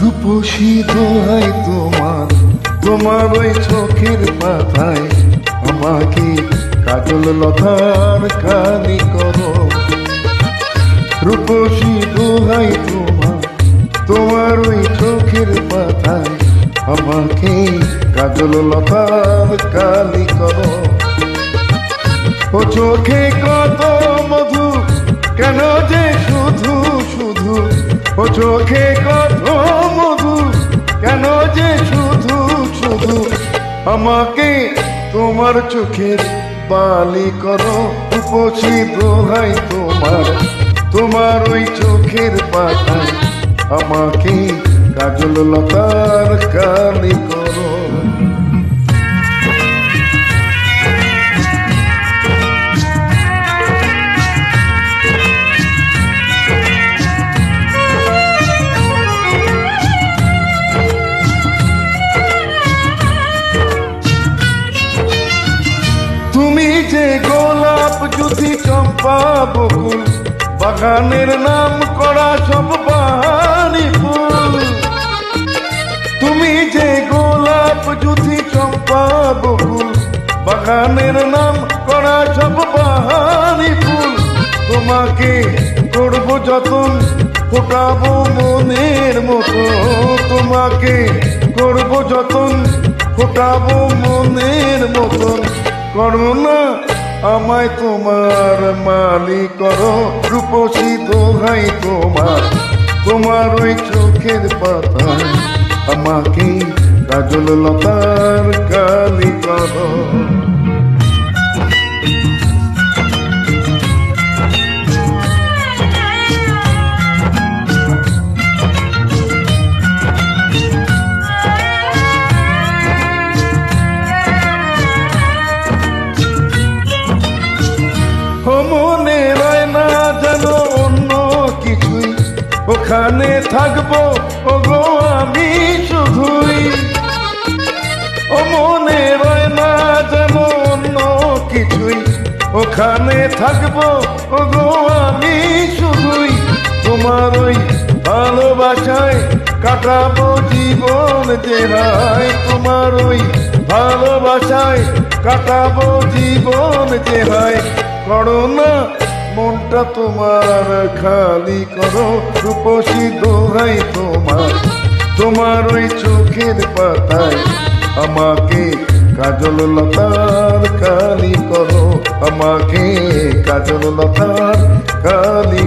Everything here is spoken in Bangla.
রূপসী দোহাই তোমার তোমার ওই চোখের পাতায় আমাকে কাজল লতার কালি করো। রূপসী দোহাই তোমার তোমার ওই চোখের পাতায় আমাকে কাজল লতার কালি করো। ও চোখে কত মধু, কেন যে শুধু শুধু, ও চোখে কত আমাকে তোমার চোখের বালি করো উপসি দোহাই তোমার। তোমার ওই চোখের পাতায় আমাকে কাজল লতার কালি করো। বকুল বাগানের নাম করা সব বাহারি ফুল। তুমি যে গোলাপ জুতি চম্পা বকুল, বাগানের নাম করা সব বাহারি ফুল। তোমাকে করব যতন, ফোটাবো মনের মতো। তোমাকে করব যতন, ফোটাবো মনের মতন করো না আমায় তোমার মালি করো রূপসী দোহাই তোমার তোমার ওই চোখের পাতায় আমাকে কাজল লতার কালি করো। ওখানে থাকব? ও গো আমি শুধুই। ও মনে রয় না যেন অন্য কিছুই। ওখানে থাকব? ও গো আমি শুধুই। তোমার ওই ভালোবাসায় কাটাবো জীবন যে হায় তোমার ওই ভালোবাসায় কাটাবো জীবন যে হায় করো না মনটা তোমার খালি করো রূপসী দোহাই তোমার। তোমার ওই চোখের পাতায় আমাকে কাজল লতার কালি করো, আমাকে কাজল লতার কালি